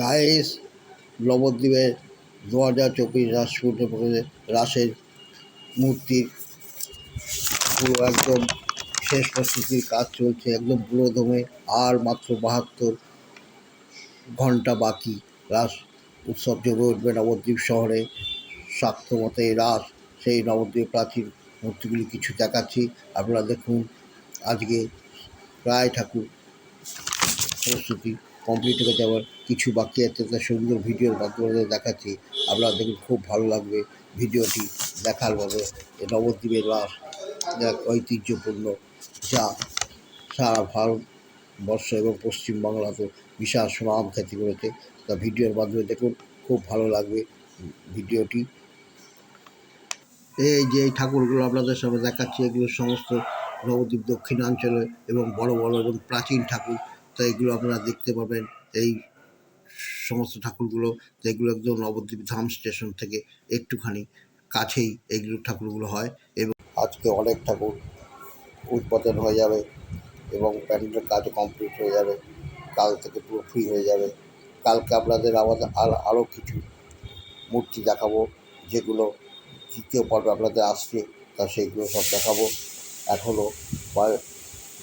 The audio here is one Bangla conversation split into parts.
গাইস নবদ্বীপের দু হাজার চব্বিশ রাস পূর্ণিমাতে রাসের মূর্তির পুরো একদম শেষ প্রস্তুতির কাজ চলছে, একদম পুরো দমে আর মাত্র বাহাত্তর ঘণ্টা বাকি। রাস উৎসব জমে উঠবে নবদ্বীপ শহরে। শাক্তমতে রাস, সেই নবদ্বীপ প্রাচীর মূর্তিগুলি কিছু দেখাচ্ছি। আপনারা দেখুন, আজকে প্রায় ঠাকুর প্রস্তুতি কমপ্লিট হয়ে যাওয়ার কিছু বাকি আছে, তা সুন্দর ভিডিওর মাধ্যমে দেখাচ্ছি। আপনারা দেখুন, খুব ভালো লাগবে ভিডিওটি দেখার মতো নবদ্বীপের রাস এক ঐতিহ্যপূর্ণ যা সারা ভারতবর্ষ এবং পশ্চিমবাংলাতে বিশাল সুনাম খ্যাতি করেছে। তা ভিডিওর মাধ্যমে দেখুন, খুব ভালো লাগবে ভিডিওটি এই যে এই ঠাকুরগুলো আপনাদের সামনে দেখাচ্ছি, এগুলো সমস্ত নবদ্বীপ দক্ষিণাঞ্চলে এবং বড় বড় এবং প্রাচীন ঠাকুর। তো এগুলো আপনারা দেখতে পাবেন। এই সমস্ত ঠাকুরগুলো, তো এগুলো একদম নবদ্বীপ ধাম স্টেশন থেকে একটুখানি কাছেই এইগুলো ঠাকুরগুলো হয় এবং আজকে অনেক ঠাকুর উৎপাদন হয়ে যাবে এবং প্যান্ডেলের কাজও কমপ্লিট হয়ে যাবে। কাল থেকে পুরো ফ্রি হয়ে যাবে। কালকে আপনাদের আমাদের আর আরও কিছু মূর্তি দেখাবো, যেগুলো দ্বিতীয় পর্বে আপনাদের আসছে, তা সেইগুলো সব দেখাবো। এখনও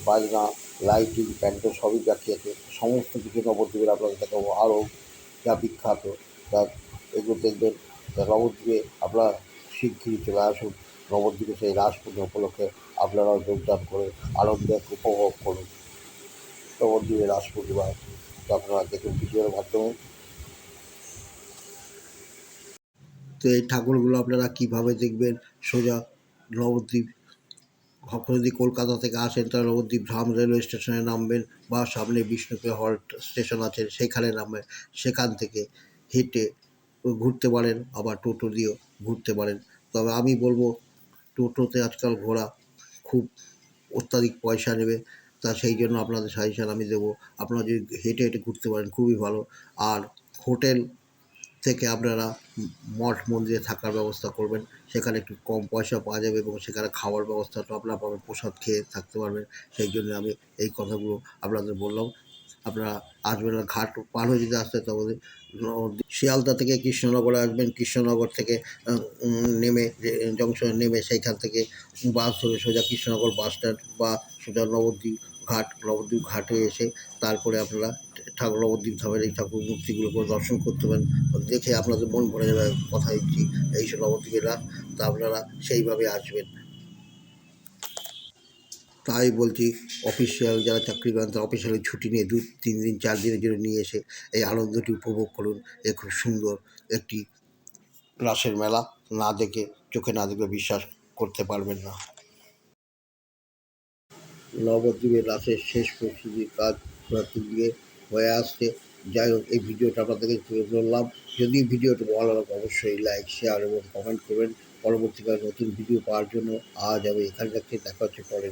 বাজনা লাইটিং প্যান্ডেল সবই দেখিয়েছে সমস্ত কিছু নবদ্বীপের আপনাদের দেখাবো। আরও যা বিখ্যাত, তা এগুলো দেখবেন। নবদ্বীপে আপনারা শিগগিরই চলে আসুন। নবদ্বীপে সেই রাস পূজা উপলক্ষে আপনারাও যোগদান করে আনন্দ উপভোগ করুন। নবদ্বীপে রাস পূর্ণিমায় তো আপনারা দেখুন ভিডিওর মাধ্যমে। তো এই ঠাকুরগুলো আপনারা কীভাবে দেখবেন? সোজা নবদ্বীপ কখনো যদি কলকাতা থেকে আসেন তাহলে নবদ্বীপ ধাম রেলওয়ে স্টেশনে নামবেন বা সামনে বিষ্ণুপুর হল্ট স্টেশন আছে, সেখানে নামবেন সেখান থেকে হেঁটে ঘুরতে পারেন, আবার টোটো দিয়েও ঘুরতে পারেন। তবে আমি বলব, টোটোতে আজকাল ঘোরা খুব অত্যাধিক পয়সা নেবে, তা সেই জন্য আপনাদের সাজেশান আমি দেবো। আপনারা যদি হেঁটে হেঁটে ঘুরতে পারেন, খুবই ভালো। আর হোটেল থেকে আপনারা মঠ মন্দিরে থাকার ব্যবস্থা করবেন। সেখানে একটু কম পয়সা পাওয়া যাবে এবং সেখানে খাওয়ার ব্যবস্থাটা আপনারা পাবেন, প্রসাদ খেয়ে থাকতে পারবেন। সেই জন্য আমি এই কথাগুলো আপনাদের বললাম। আপনারা আসবেন না, ঘাট পার হয়ে যদি আসতে তবে শিয়ালদা থেকে কৃষ্ণনগরে আসবেন। কৃষ্ণনগর থেকে নেমে জংশনে নেমে সেইখান থেকে বাস ধরে সোজা কৃষ্ণনগর বাস স্ট্যান্ড বা সোজা নবদ্বীপ ঘাট, নবদ্বীপ ঘাটে এসে তারপরে আপনারা ঠাকুর নবদ্বীপ ধামের এই ঠাকুর মূর্তিগুলো করে দর্শন করতে পারেন। দেখে আপনাদের মন ভরে যাবে কথা দিচ্ছি এইসব নবদ্বীপের রাত তা আপনারা সেইভাবে আসবেন। তাই বলছি অফিসিয়াল যারা চাকরি করেন তারা অফিসিয়ালি ছুটি নিয়ে দু, তিন দিন, চার দিনের জন্য নিয়ে এসে এই আনন্দটি উপভোগ করুন। এ খুব সুন্দর একটি রাসের মেলা, না দেখে, চোখে না দেখলে বিশ্বাস করতে পারবেন না। নবদ্বীপের রাসের শেষ প্রস্তুতির কাজ প্রার্থী দিয়ে হয়ে আসছে। যাই হোক, এই ভিডিওটা আপনাদেরকে তুলে ধরলাম। যদি ভিডিওটা ভালো লাগে, অবশ্যই লাইক শেয়ার এবং কমেন্ট করবেন। পরবর্তীকালে নতুন ভিডিও পাওয়ার জন্য আজ আমি এখানে রাখছি দেখা হচ্ছে। পরে